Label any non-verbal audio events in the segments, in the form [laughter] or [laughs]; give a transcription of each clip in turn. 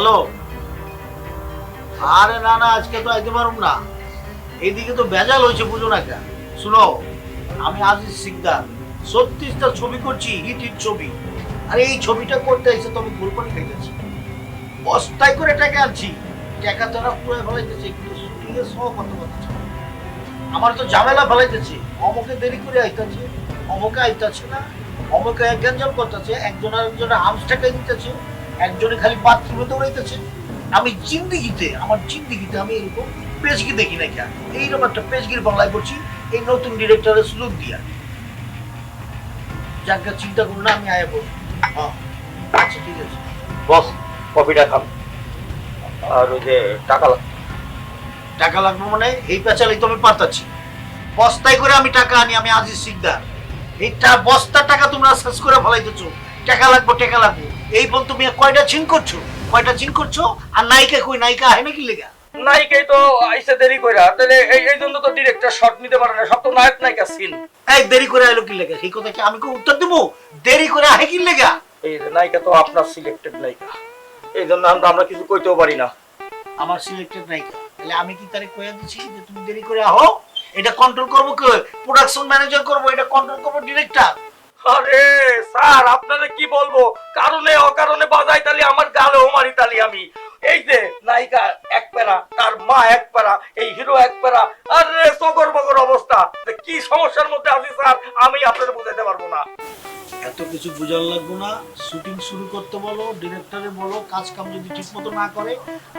Hello? আরে না না, আজকে তো আইতে পারুম না। এইদিকে তো ভেজাল হয়েছে, বুঝো না কেন? শুনো, আমি আজিজ সিকদার। ছত্রিশটা ছবি করছি হিট হিট ছবি। আর এই ছবিটা করতে এসে তুমি ভুল করে ফেলেছি বস্তায় করে টাকা আনছি। টাকা তারা পুরো ফেলাইতেছে, কিন্তু শুটিংয়ের সহ কত কথা। আমার তো ঝামেলা ফেলাইতেছে। অমুকে দেরি করে আইতাছে, অমুকে আইতাছে না, অমুকে এক গঞ্জাম করতেছে, একজন আরেকজনের হামস টাকাই দিতেছে। একজনে খালি বাথরুমে দৌড়াইতেছে। আমি জিন্দিগিতে আমার জিন্দিগিতে আমি এরকম পেজগি দেখি না কেন? এইরকম একটা পেজগির বাংলায় করছি এই নতুন ডিরেক্টরের সুযোগ দিয়া। যাকে চিন্তা করুন না আমি আয়া বলব হ্যাঁ আচ্ছা ঠিক আছে। বস কপিটা খান। আর ওই যে টাকা লাগবে টাকা লাগবে মানে এই পেঁচালেই তো আমি পারতাছি বস্তায় করে আমি টাকা আনি আমি আজিজ সিকদার। এইটা বস্তার টাকা তোমরা শেষ করে ফেলাইতেছো টাকা লাগবে টাকা লাগবে। এই বল তুমি কয়টা চিন করছ? কয়টা চিন করছ? আর নায়িকা কই? নায়িকা নাকি লেগা? নায়িকাই তো আইসে দেরি কইরা। তাহলে এই এই জন্য তো ডিরেক্টর শট নিতে পারে না। সব তো নায়ক নায়িকা সিন এই দেরি করে আইলো কি লেগা? সেই কথা কি আমি কি উত্তর দেবো? দেরি করে আহে কি লেগা? এই নায়িকা তো আপনার সিলেক্টেড নায়িকা। এই জন্য আমরা- আমরা কিছু কইতেও পারি না। আমার সিলেক্টেড নায়িকা। তাহলে আমি কি তারে কইয়া দিচ্ছি যে তুমি দেরি করে আহো? এটা কন্ট্রোল করব কে প্রোডাকশন ম্যানেজার করব এটা কন্ট্রোল করব ডিরেক্টর আরে স্যার আপনারা কি বলব? কারণে অকারণে বাজাই তালি আমার গালেও মারি তালি আমি। এই যে নায়িকা এক প্যারা তার মা এক প্যারা এই হিরো এক প্যারা আরে সগর বগর অবস্থা। তা কি সমস্যার মধ্যে আছি স্যার আমি আপনাদের বোঝাতে পারব না। এত কিছু বুঝার লাগবো না। শুটিং শুরু করতে বলো ডিরেক্টরে বলো কাজ কাম যদি ঠিক মতো না করে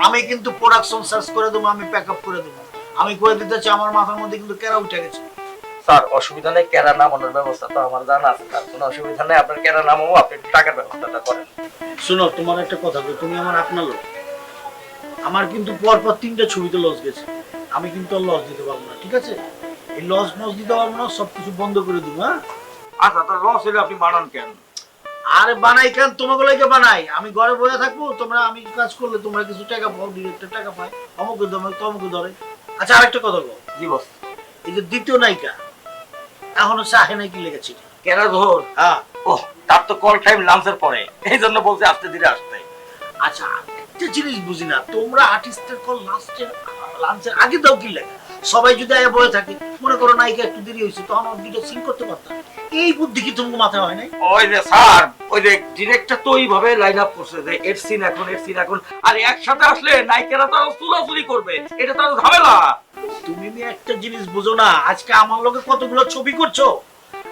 আমি কিন্তু প্রোডাকশন সার্চ করে দেবো আমি প্যাক আপ করে দেবো। আমি করে দিতে চাই আমার মাথার মধ্যে কিন্তু কেরা উঠে গেছে। স্যার অসুবিধা নেই কেরা নামানোর ব্যবস্থা তো আমার জানা আছে স্যার। কোনো অসুবিধা নেই আপনার কেরা নামাবো আপনি টাকার ব্যবস্থাটা করেন। শোনো তোমার একটা কথা বলি তুমি আমার আপনার লোক। আমার কিন্তু পর পর তিনটা ছবিতে লস গেছে। আমি কিন্তু আর লস দিতে পারব না ঠিক আছে? এই লস মস দিতে পারব না সবকিছু বন্ধ করে দেবো হ্যাঁ? আচ্ছা তার লস হলে আপনি বানান কেন? আরে বানাই কেন? তোমাকে লাগে বানাই। আমি ঘরে বসে থাকব তোমরা আমি কাজ করলে তোমরা কিছু টাকা পাও ডিরেক্টর টাকা পাই অমুকে দমে তমুকে ধরে। আচ্ছা আরেকটা কথা বল। জি বস। এই যে দ্বিতীয় নায়িকা এখনও চাহে নাকি লেগেছে? কেন ধর? হ্যাঁ। ও তার তো কল টাইম লাঞ্চের পরে। এই জন্য বলছে আসতে ধীরে আসতে। আচ্ছা একটা জিনিস বুঝি না তোমরা আর্টিস্টের কল লাস্টের লাঞ্চের আগে দাও কি লাগে সবাই যদি আয়া বয়ে থাকে মনে করো নায়িকা একটু দেরি হয়েছে তখন ওর দুটো সিন করতে পারতাম। এই বুদ্ধি কি তোমাকে মাথায় হয় নাই? ওই যে স্যার ওই যে ডিরেক্টর তো ওইভাবে লাইন আপ করছে যে এর সিন এখন এর সিন এখন। আর একসাথে আসলে নায়িকারা তো চুলাচুলি করবে এটা তো ঝামেলা। তুমি মি একটা জিনিস বুঝো না আজকে আমার লোকে কতগুলো ছবি করছ?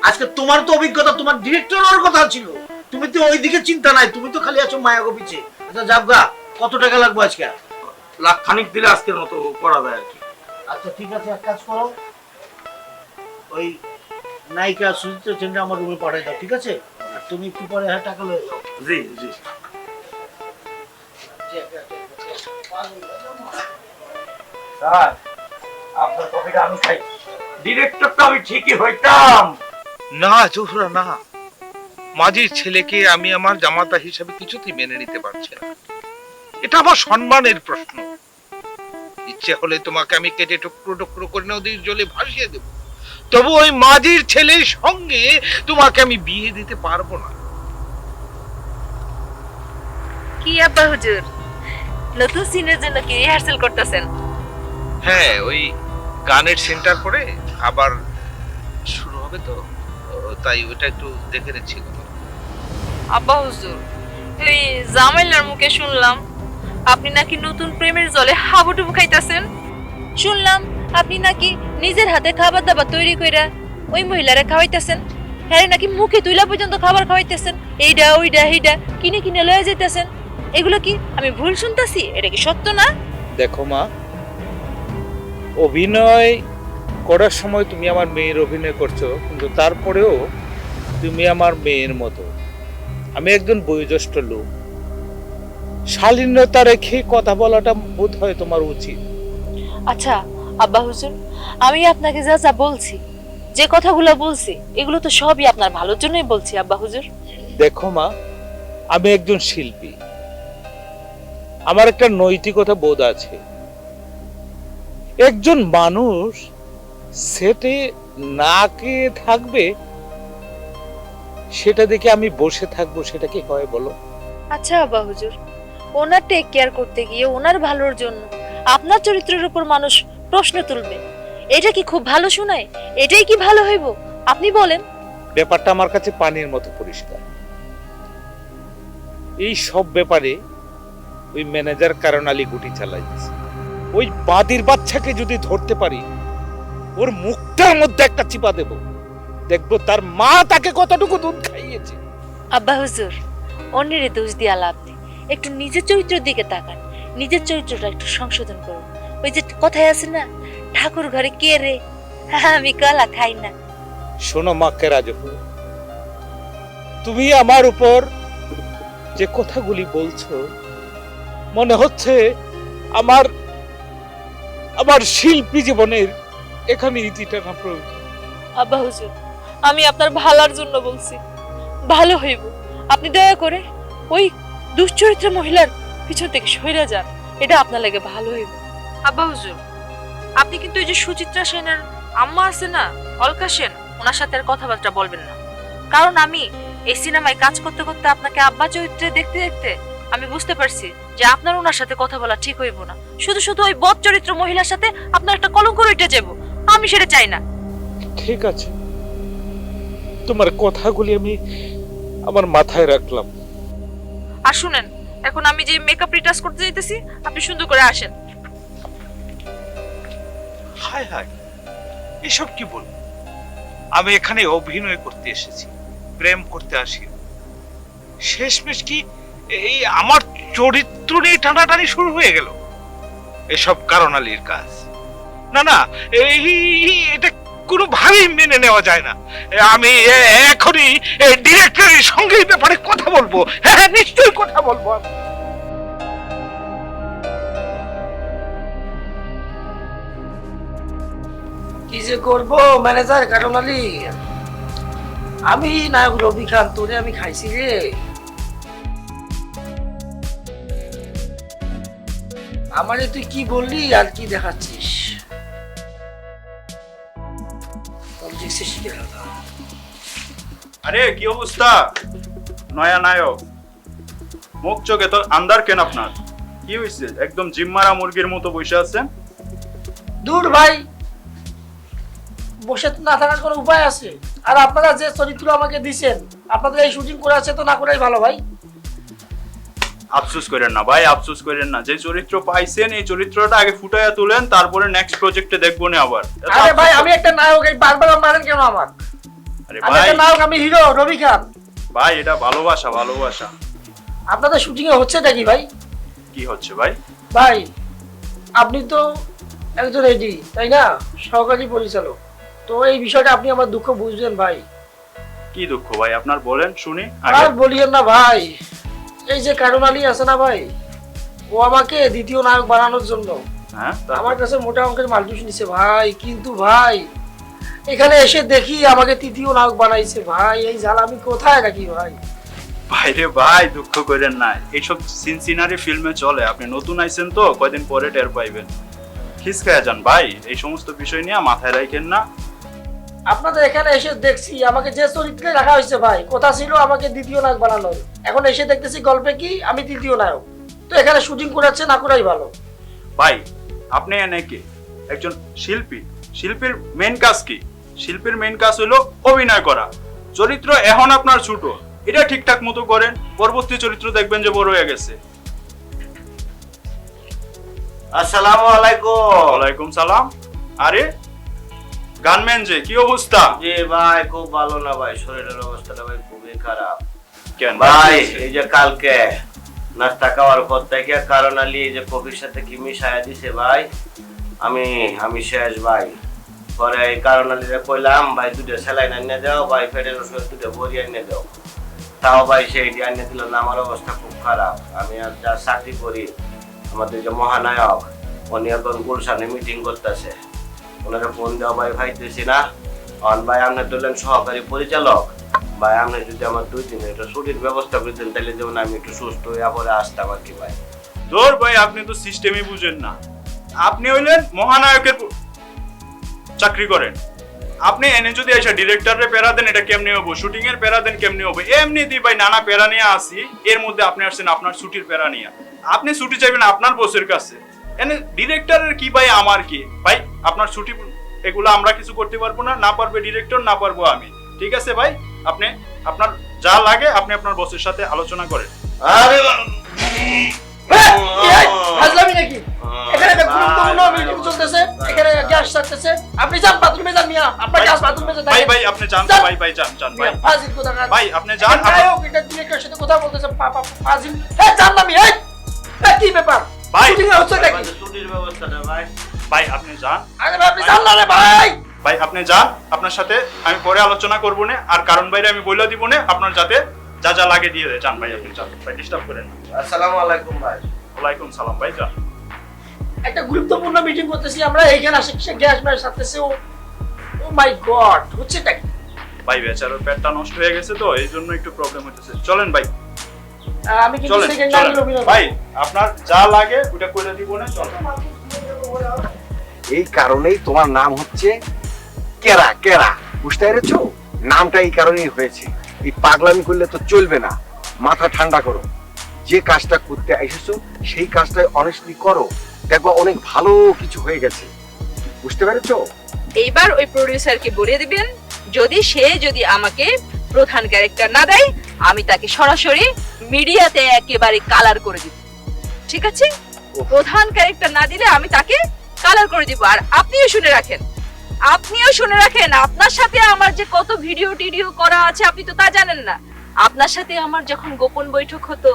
আজকে তোমার তো অভিজ্ঞতা তোমার ডিরেক্টরের কথা ছিল। তুমি তো ওইদিকে চিন্তা নাই তুমি তো খালি আছো মায়াগো পিছে আচ্ছা যাবগা কত টাকা লাগবে আজকে? লাখ খানিক দিলে আজকের মতো করা যায় আর কি। আচ্ছা ঠিক আছে এক কাজ করো। ওই নায়িকা সুচিত্রা চেনটা আমার রুমে পাঠিয়ে দাও ঠিক আছে? আর তুমি একটু পরে হ্যাঁ টাকা লয়ে যাও। জি জি। স্যার আপনার কফিটা আমি খাই। ডিরেক্টর তো আমি ঠিকই হইতাম। না জোহরা না। মাঝির ছেলেকে আমি আমার জামাতা হিসাবে কিছুতেই মেনে নিতে পারছি না। এটা আমার সম্মানের প্রশ্ন। ইচ্ছে হলে তোমাকে আমি কেটে টুকরো টুকরো করে নদীর জলে ভাসিয়ে দেব। তবু ওই মাঝির ছেলের সঙ্গে তোমাকে আমি বিয়ে দিতে পারব না। কি আব্বা হুজুর? নতুন সিনের জন্য কি রিহার্সেল করতেছেন? হ্যাঁ ওই গানের সেন্টার করে আবার শুরু হবে তো। তাই ওটা একটু দেখে নিচ্ছি আব্বা হুজুর এই জামাইলার মুখে শুনলাম আপনি নাকি নতুন প্রেমের জলে হাবুডুবু খাইতেছেন? শুনলাম। আপনি নাকি নিজের হাতে খাবার দাবার তৈরি কইরা ওই মহিলারে খাওয়াইতেছেন? হ্যাঁ নাকি মুখে তুইলা পর্যন্ত খাবার খাওয়াইতেছেন? এইটা ওইটা এইটা কিনে কিনে লয়ে যাইতেছেন? এগুলো কি আমি ভুল শুনতাছি? এটা কি সত্য না? দেখো মা অভিনয় করার সময় তুমি আমার মেয়ের অভিনয় করছ কিন্তু তারপরেও তুমি আমার মেয়ের মতো। আমি একজন বয়োজ্যেষ্ঠ লোক। শালীনতা রেখে কথা বলাটা বোধ হয় তোমার উচিত। আচ্ছা আব্বা হুজুর আমি আপনাকে যা যা বলছি যে কথাগুলো বলছি এগুলো তো সবই আপনার ভালোর জন্যই বলছি আব্বা হুজুর। দেখো মা আমি একজন শিল্পী। আমার একটা নৈতিকতা বোধ আছে। একজন মানুষ সেটে না কে থাকবে সেটা দেখে আমি বসে থাকব সেটা কি হয় বলো? আচ্ছা আব্বা হুজুর ওনার টেক কেয়ার করতে গিয়ে ওনার ভালোর জন্য আপনার চরিত্রের উপর মানুষ প্রশ্ন তুলবে। এটা কি খুব ভালো শোনায়? এটাই কি ভালো হইব? আপনি বলেন। ব্যাপারটা আমার কাছে পানির মতো পরিষ্কার। এই সব ব্যাপারে ওই ম্যানেজার কারণ আলী গুটি চালাইছে ওই বাদির বাচ্চাকে যদি ধরতে পারি ওর মুখটার মধ্যে একটা চিপা দেব। দেখব তার মা তাকে কতটুকু দুধ খাইয়েছে। আব্বা হুজুর অন্যের দোষ দিয়া লাভ নেই। একটু নিজের চরিত্রের দিকে তাকান। নিজের চরিত্রটা একটু সংশোধন করুন। ওই যে কথায় আছে না? ঠাকুর ঘরে কে রে? আমি কলা খাই না। শোনো মাকে রাজপুর তুমি আমার উপর যে কথাগুলি বলছো মনে হচ্ছে আমার আমার শিল্পী জীবনের এখানে ইতিটা না প্রয়োজন। আব্বা হুজুর আমি আপনার ভালার জন্য বলছি। ভালো হইব। আপনি দয়া করে ওই দুশ্চরিত্র মহিলার পিছন থেকে সইরা যান। এটা আপনার লাগে ভালো হইব। আব্বা হুজুর আপনি কিন্তু ওই যে সুচিত্রা সেনের আম্মা আছে না অলকা সেন ওনার সাথে আর কথাবার্তা বলবেন না। কারণ আমি এই সিনেমায় কাজ করতে করতে আপনাকে আব্বা চরিত্রে দেখতে দেখতে আমি বুঝতে পারছি যে আপনার ওনার সাথে কথা বলা ঠিক হইব না। শুধু শুধু ওই বদ চরিত্র মহিলার সাথে আপনার একটা কলঙ্ক রইটে যাব আমি সেটা চাই না। ঠিক আছে। তোমার কথাগুলি আমি আমার মাথায় রাখলাম। আর শুনেন এখন আমি যে মেকআপ রিটাচ করতে যাইতেছি আপনি সুন্দর করে আসেন। হায় হায় এসব কি বল আমি এখানে অভিনয় করতে এসেছি প্রেম করতে আসি। শেষমেশ কি এই আমার চরিত্র নিয়ে টানাটানি শুরু হয়ে গেল? এসব কারণালির কাজ। না না এই এটা কোনোভাবেই মেনে নেওয়া যায় না। আমি এখনই ডিরেক্টরের সঙ্গে ব্যাপারে কথা বলব। হ্যাঁ হ্যাঁ, নিশ্চয়ই কথা বলব আমি। কি যে করব ম্যানেজার কারণ আলী আমি নায়ক রবি খান তোরে আমি খাইছি রে। আমারে তুই কি বললি আর কি দেখাচ্ছিস? আরে কি অবস্থা? নয়া নায়ক। মুখ চোখে তোর আন্দার কেন আপনার? কি হয়েছে একদম জিম্মারা মুরগির মতো বসে আছেন? দূর ভাই বসে না থাকার কোনো উপায় আছে? আর আপনারা যে চরিত্র আমাকে দিছেন আপনাদের এই শুটিং করে আছে তো না করাই ভালো ভাই। আফসোস করেন না ভাই আফসোস করেন না। যে চরিত্র পাইছেন এই চরিত্রটা আগে ফুটাইয়া তুলেন তারপরে নেক্সট প্রজেক্টে দেখব না আবার। আরে ভাই আমি একটা নায়ক এই বারবার মারেন কেন আমার? আরে ভাই। একটা নায়ক আমি হিরো রবি খান। ভাই এটা ভালোবাসা ভালোবাসা। আপনাদের শুটিং এ হচ্ছে নাকি ভাই? কি হচ্ছে ভাই? ভাই আপনি তো একজন এডি তাই না? সহকারী পরিচালক। তো এই বিষয়টা আপনি আমার দুঃখ বুঝবেন ভাই। কি দুঃখ ভাই? আপনার বলেন শুনি আর বলিয়েন না ভাই। এই যে কারণ আলী আছে না ভাই ও আমাকে দ্বিতীয় নায়ক বানানোর জন্য। হ্যাঁ আমার কাছে মোটা অঙ্কের মালটুস নিছে ভাই কিন্তু ভাই এখানে এসে দেখি আমাকে তৃতীয় নায়ক বানাইছে ভাই। এই ঝাল আমি কোথায় রাখি ভাই? ভাইরে ভাই দুঃখ করেন না। এইসব সিন সিনারি ফিল্মে চলে। আপনি নতুন আইছেন তো কয়দিন পরে টের পাইবেন। খিসকায়া যান ভাই এই সমস্ত বিষয় নিয়ে মাথায় রাখেন না। আপনাদের এখানে এসে দেখছি আমাকে যে চরিত্রে রাখা হয়েছে ভাই কথা ছিল আমাকে দ্বিতীয় নায়ক বানানো এখন এসে দেখতেছি গল্পে কি আমি তৃতীয় নায়ক। তো এখানে শুটিং করাচ্ছে না করাই ভালো। ভাই আপনি এনে কে? একজন শিল্পী। শিল্পীর মেন কাজ কি? শিল্পীর মেন কাজ হলো অভিনয় করা। চরিত্র এখন আপনার ছোট। এটা ঠিকঠাক মতো করেন পরবর্তী চরিত্র দেখবেন যে বড় হয়ে গেছে। আসসালামু আলাইকুম। ওয়ালাইকুম সালাম। আরে গানম্যান যে কি অবস্থা? জি ভাই খুব ভালো না ভাই শরীরের অবস্থাটা ভাই খুবই খারাপ। কেন? ভাই এই যে কালকে নাস্তা খাওয়ার পর থেকে কারণ আলী এই যে কফির সাথে কি মিশাইয়া দিছে ভাই আমি আমি শেষ ভাই। পরে এই কারণ আলীরে কইলাম ভাই দুটো সেলাই আনিয়ে দাও ভাই পেটের ওষুধ দুটো বড়ি আনিয়ে দাও। তাও ভাই সেই আনিয়ে দিল না আমার অবস্থা খুব খারাপ। আমি আর যা চাকরি করি আমাদের যে মহানায়ক উনি এখন গুলশানে মিটিং করতেছে। ওনাকে ফোন দেওয়া, ভাই ভাইতেছি না অন, ভাই, আপনি ধরলেন সহকারী পরিচালক। ভাই, আপনি যদি আমার দুই দিন একটা ছুটির ব্যবস্থা করে দেন তাহলে যেমন আমি একটু সুস্থ হয়ে পরে আসতাম আর কি, ভাই। তোর ভাই, আপনি তো সিস্টেমই বুঝেন না। আপনি হইলেন মহানায়কের চাকরি করেন। আপনি এনে যদি এসে ডিরেক্টরের পেরা দেন, এটা কেমনি হব? শুটিং এর পেরা দেন, কেমনি হব? এমনি দি ভাই, নানা পেরা নিয়ে আসি। এর মধ্যে আপনি আসছেন আপনার ছুটির পেরা নিয়ে। আপনি ছুটি চাইবেন আপনার বসের কাছে। এনে ডিরেক্টরের কি ভাই আমার কি? ভাই আপনার ছুটি এগুলো আমরা কিছু করতে পারব না না পারবে ডিরেক্টর না পারব আমি। ঠিক আছে ভাই? আপনি আপনার যা লাগে আপনি আপনার বসের সাথে আলোচনা করেন। আরে হাজলামি নাকি? এখানে একটা গুরুত্বপূর্ণ মিটিং চলতেছে এখানে গ্যাস ছাড়তেছে। আপনি যান বাথরুমে যান মিয়া। আপনার গ্যাস বাথরুমে যান ভাই ভাই আপনি যান ভাই ভাই যান যান ভাই। ফাজিল কোথাকার? ভাই আপনি যান এটা ডিরেক্টরের সাথে কথা বলতেছে পা- পা- ফাজিল। হ্যাঁ জানলাম আমি এই। এই, কি ব্যাপার? ভাই। শুটিং হচ্ছে নাকি? ছুটির ব্যবস্থাটা ভাই। ভাই আপনি যান। আরে ভাই, আপনি জানলা রে ভাই। ভাই আপনি যান। আপনার সাথে আমি পরে আলোচনা করব না আর কারণ বাইরে আমি বলে দিব না আপনার যাতে যা যা লাগে দিয়ে দেয়। যান ভাই আপনি যান। ভাই ডিস্টার্ব করেন না। আসসালামু আলাইকুম ভাই। ওয়ালাইকুম সালাম ভাই যান। একটা গুরুত্বপূর্ণ মিটিং করতেছি আমরা এইখানে আসে সে গ্যাস ম্যাস ছাড়তেছে ও ও মাই গড হচ্ছেটা কি? ভাই বেচারার পেটটা নষ্ট হয়ে গেছে তো এই জন্য একটু প্রবলেম হতেছে চলেন ভাই। আমি কিন্তু সেকেন্ড ভাই আপনার যা লাগে ওটা করে দিব না চলেন এই কারণেই তোমার নাম হচ্ছে কেরা কেরা? বুঝতে পেরেছ? নামটা এই কারণেই হয়েছে। এই পাগলামি করলে তো চলবে না। মাথা ঠান্ডা করো। যে কাজটা করতে এসেছ সেই কাজটাই অনেস্টলি করো। দেখো অনেক ভালো কিছু হয়ে গেছে। বুঝতে পেরেছ? এইবার ওই প্রডিউসারকে বলে দিবেন যদি সে যদি আমাকে প্রধান ক্যারেক্টার না দেয় আমি তাকে সরাসরি মিডিয়াতে একেবারে কালার করে দিব। ঠিক আছে? প্রধান ক্যারেক্টার না দিলে আমি তাকে কালার করে দিব। আর আপনিও শুনে রাখেন আপনিও শুনে রাখেন আপনার সাথে আমার যে কত ভিডিও টিডিও করা আছে আপনি তো তা জানেন না। আপনার সাথে আমার যখন গোপন বৈঠক হতো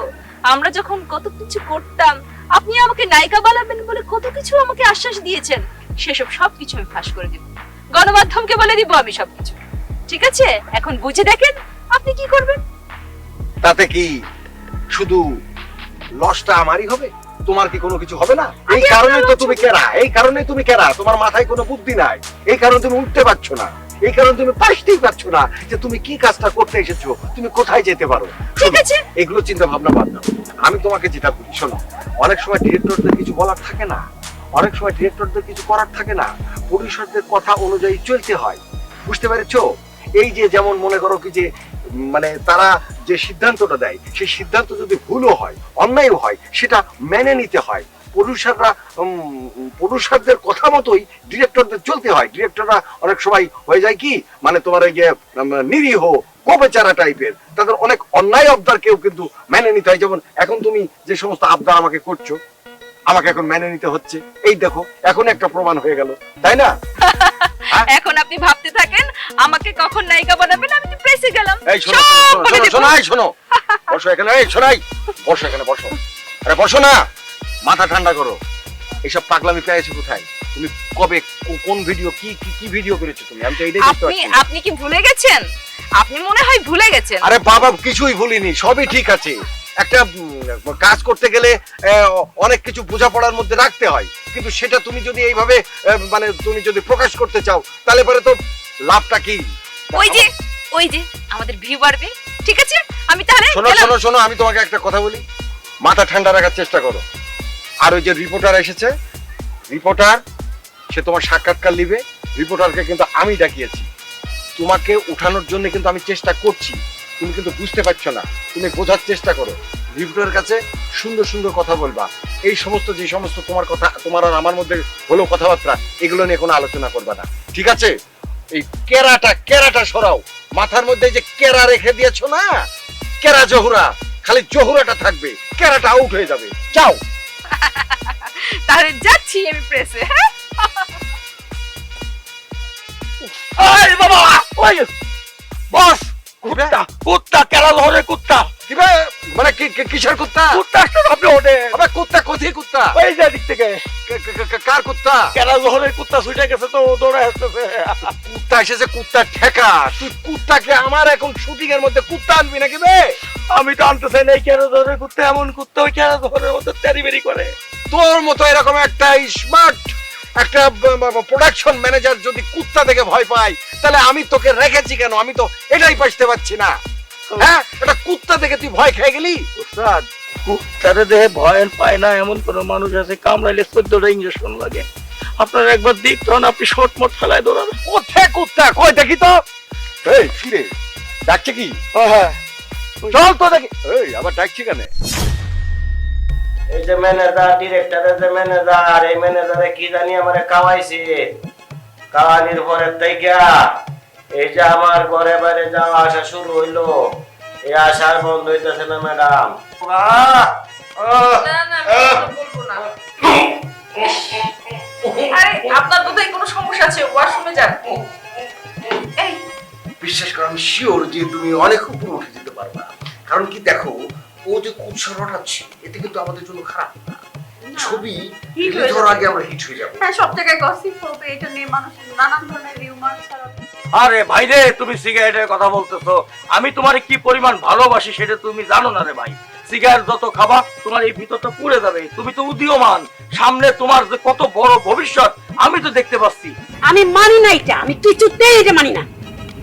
আমরা যখন কত কিছু করতাম আপনি আমাকে নায়িকা বানাবেন বলে কত কিছু আমাকে আশ্বাস দিয়েছেন সেসব সবকিছু আমি ফাঁস করে দিব। গণমাধ্যমকে বলে দিব আমি সবকিছু। ঠিক আছে? এখন বুঝে দেখেন আপনি কি করবেন। তাতে কি শুধু লসটা আমারই হবে? তোমার কি কোনো কিছু হবে না? এই কারণে তো তুমি কেরা এই কারণে তুমি কেরা তোমার মাথায় কোনো বুদ্ধি নাই এই কারণে তুমি উঠতে পারছ না এই কারণে তুমি পারতেই পারছ না যে তুমি কি কাজটা করতে এসেছ তুমি কোথায় যেতে পারো। ঠিক আছে। এগুলো চিন্তা ভাবনা বাদ দাও। আমি তোমাকে যেটা বলি শোনো অনেক সময় ডিরেক্টরদের কিছু বলার থাকে না অনেক সময় ডিরেক্টরদের কিছু করার থাকে না পরিষদদের কথা অনুযায়ী চলতে হয় বুঝতে পেরেছ? এই যে যেমন মনে করো কি যে মানে তারা যে সিদ্ধান্তটা দেয়, সেই সিদ্ধান্ত যদি ভুলও হয়, অন্যায়ও হয়, সেটা মেনে নিতে হয়। পুরুষাররা পুরুষারদের কথা মতোই ডিরেক্টরদের চলতে হয়। ডিরেক্টররা অনেক সময় হয়ে যায় কি মানে তোমার এই যে নিরীহ গোবেচারা টাইপের, তাদের অনেক অন্যায় আবদারকেও কিন্তু মেনে নিতে হয়। যেমন এখন তুমি যে সমস্ত আবদার আমাকে করছ, আমাকে এখন মেনে নিতে হচ্ছে। এই দেখো, এখন একটা প্রমাণ হয়ে গেল, তাই না? এখন আপনি ভাবতে থাকেন আমাকে কখন নায়িকা বানাবেন? আমি তো প্রেসে গেলাম। এই শোনো শোনো, শোনো শোনো এই শোনো। বসো এখানে এই শোনাই। বসো এখানে বসো। আরে বসো না। মাথা ঠান্ডা করো। এইসব পাগলামি পেয়েছ কোথায়? তুমি কবে কোন ভিডিও কি কি কি ভিডিও করেছ তুমি? আমি তো এইটাই দেখতে আপনি পাচ্ছি না। আপনি কি ভুলে গেছেন? আপনি মনে হয় ভুলে গেছেন। আরে বাবা কিছুই ভুলিনি সবই ঠিক আছে। একটা কাজ করতে গেলে অনেক কিছু বোঝাপড়ার মধ্যে রাখতে হয়। কিন্তু সেটা তুমি যদি এইভাবে মানে তুমি যদি প্রকাশ করতে চাও তাহলে পরে তো লাভটা কি? ওই যে ওই যে আমাদের ভিউ বাড়বে। ঠিক আছে? আমি তাহলে শোনো শোনো শোনো আমি তোমাকে একটা কথা বলি। মাথা ঠান্ডা রাখার চেষ্টা করো। আর ওই যে রিপোর্টার এসেছে রিপোর্টার সে তোমার সাক্ষাৎকার নিবে। রিপোর্টারকে কিন্তু আমি ডাকিয়েছি। তোমাকে উঠানোর জন্য কিন্তু আমি চেষ্টা করছি। তুমি কিন্তু বুঝতে পারছ না। তুমি বোঝার চেষ্টা করো। রিপোর্টারের কাছে সুন্দর সুন্দর কথা বলবা। এই সমস্ত যে সমস্ত তোমার কথা তোমার আর আমার মধ্যে হলো কথাবার্তা এগুলো নিয়ে কোনো আলোচনা করবা না। ঠিক আছে? এই কেরাটা কেরাটা সরাও। মাথার মধ্যে যে কেরা রেখে দিয়েছ না? কেরা জহুরা? খালি জহুরাটা থাকবে। কেরাটা আউট হয়ে যাবে। যাও। [laughs] তাহলে যাচ্ছি আমি প্রেসে হ্যাঁ আরে বাবা! ওই বস! কুত্তা। কুত্তা কেরা ধরে কুত্তা। কিবে মানে কিসের কুত্তা? কুত্তা একটা আপনি ওঠে। আবে কুত্তা কোথায় কুত্তা? ওই যে দিক থেকে। কার কুত্তা? কেরা ধরে কুত্তা ছুটে গেছে তো দৌড়ে আসতেছে। কুত্তা এসেছে কুত্তা ঠেকা। তুই কুত্তাকে আমার এখন শুটিং এর মধ্যে কুত্তা আনবি নাকি বে? আমি তো আনতে চাই না কেরা ধরে কুত্তা এমন কুত্তা ওই কেরা ধরে মধ্যে তেরি বেরি করে। তোর মতো এরকম একটা স্মার্ট একটা প্রোডাকশন ম্যানেজার যদি কুত্তা দেখে ভয় পায় তাহলে আমি তোকে রেখেছি কেন? আমি তো এটাই বুঝতে পারছি না। হ্যাঁ? এটা কুত্তা দেখে তুই ভয় খেয়ে গেলি? উস্তাদ কুত্তারে দেহে ভয় পায় না এমন কোন মানুষ আছে কামড়াইলে চোদ্দটা ইঞ্জেকশন লাগে। আপনার একবার দিক তখন আপনি শর্ট মোট ফেলায় দৌড়াবেন কোথায় কুত্তা? কই দেখি তো। এই কি ডাকছে কি? হ্যাঁ। চল তো দেখি। এই আবার ডাকছি কেন? এই যে ম্যানেজার ডিরেক্টরের যে ম্যানেজার এই ম্যানেজারে কি জানি আমারে খাওয়ানির পরে এই যে আমার ঘরে বাইরে যাওয়া আসা শুরু হইল। এই আসার বন্ধ হইতেছে না ম্যাডাম না না আমি বলব না। আরে আপনার বোধহয় কোনো সমস্যা আছে? ওয়াশরুমে যান। এই। বিশ্বাস করো আমি শিওর যে তুমি অনেক উপরে উঠে যেতে পারবা। কারণ কি দেখো ও যে কুৎসা রটাচ্ছে এতে কিন্তু আমাদের জন্য খারাপ। ছবি হওয়ার আগে আমরা হিট হয়ে যাব। হ্যাঁ সব জায়গায় গসিপ হবে এটা নিয়ে মানুষ নানান ধরনের রিউমার ছড়াবে আরে ভাই রে তুমি সিগারেটের কথা বলতেছো। আমি তোমার কি পরিমাণ ভালোবাসি সেটা তুমি জানো না রে ভাই। সিগারেট যত খাবা তোমার এই ভিতরটা পুড়ে যাবে। তুমি তো উদীয়মান। সামনে তোমার যে কত বড় ভবিষ্যৎ আমি তো দেখতে পাচ্ছি। আমি মানি না এটা। আমি কিছুতেই এটা মানি না।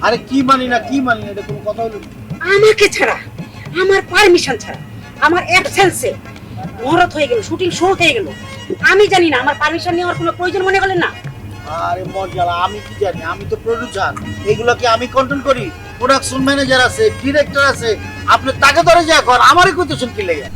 আরে কি মানি না কি মানি না? এটা কোনো কথা হলো? আমাকে ছাড়া আমার পারমিশন ছাড়া। আমার অ্যাবসেন্সে মহরত হয়ে গেল শুটিং শুরু হয়ে গেল। আমি জানি না, আমার পারমিশন নেওয়ার কোনো প্রয়োজন মনে করেন না? আরে মর্যাদা আমি কি জানি? আমি তো প্রডিউসার এগুলো কি আমি কন্ট্রোল করি? প্রোডাকশন ম্যানেজার আছে ডিরেক্টর আছে, আপনি তাকে ধরে যা কর, আমারই কত শুনতে লেগে?